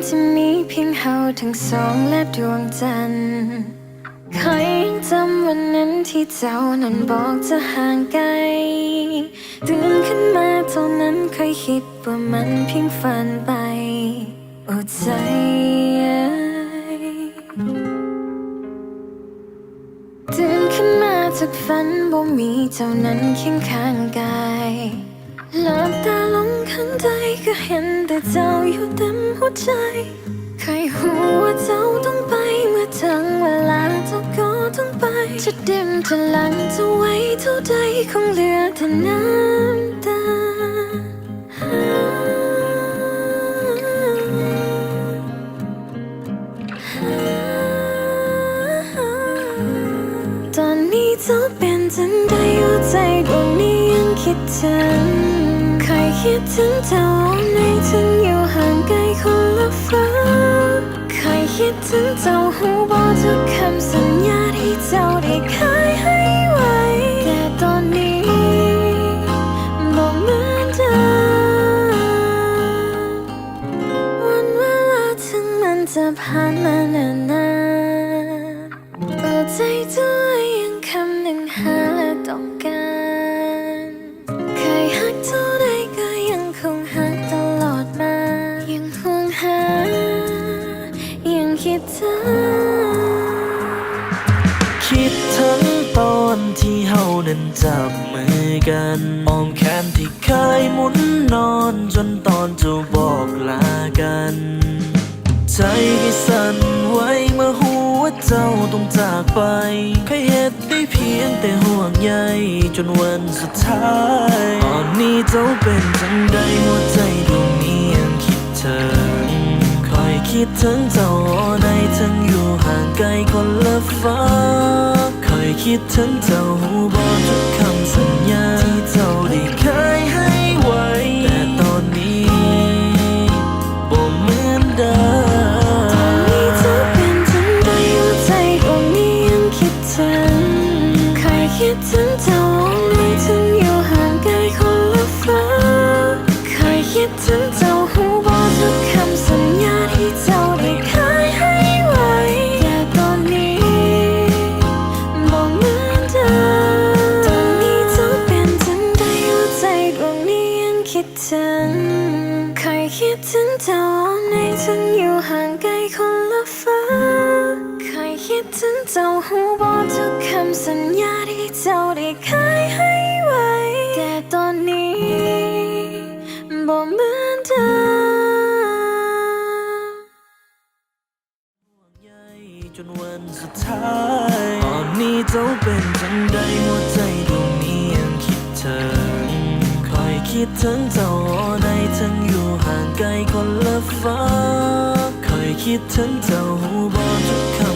เพียงเฮาทั้งสองและดวงจันทร์ใคอยยังจำวันนั้นที่เจ้านั้นบอกจะห่างไกลตื่นขึ้นมาเท่านั้นเคยคิดว่ามันเพียงฝันไปโอ้ใจตื่นขึ้นมาจากฝันบ่มีเจ้านั้นเคียงข้างกาย หลับตาลงข้างใจก็เห็นแต่เจ้าอยู่เต็มหัวใจ ใครหูว่าเจ้าต้องไปเมื่อถึงเวลาเจ้าก็ต้องไป จะดิมจะหลังจะไว้เท่าใดคงเหลือแต่น้ำตาตอนนี้เจ้าเป็นจังใดหัวใจดวงนี้ยังคิดถึง ครคิดถึงเจ้าในถึงอยู่ห่างไกลคนละฟ้าใครคิดถึงเจ้าหูบอกทุกคำสัญญาที่เจ้าได้เคยให้ไว้แต่ตอนนี้บอกเหมือนเดิมวันเวลาถึงมันจะผ่านมานานนาน อนที่เฮานั้นจับมือกันอ้อมแขนที่เคยหมุนนอนจนตอนจะบอกลากัน ใจที่สั่นไหวเมื่อหัวเจ้าต้องจากไปเคยเหตุได้เพียงแต่ห่วงใยจนวันสุดท้าย ตอนนี้เจ้าเป็นจังใดหัวใจดวงนี้ยังคิดถึงคอยคิดถึงเจ้า คอยคิดถึงเจ้าหูบอกทุกคำสัญญาที่เจ้าได้เคยให้ไว้ แต่ตอนนี้บ่เหมือนเดิมตอนี่เธอเป็นจังใดหัวใจดวงนี้ยังคิดถึงใครคิดถึงเจ้าไม่ถึงอยู่ห่างไกลคนละฟ้าใครคิดถึงเจ้า ใครคิดถึงเจ้าในถึงอยู่ห่างไกลคนละฟ้าใครคิดถึงเจ้าหูบอกทุกคำสัญญาที่เจ้าได้เคยให้ไว้ แต่ตอนนี้บอกเหมือนเดิมใยจนวันสุดท้ายตอนนี้เจ้าเป็นจังใดหัวใจดวงนี้ยังคิดถึงคอยคิดถึงเจ้านถึ คิดถึงเจ้าหูบอกทุกคำ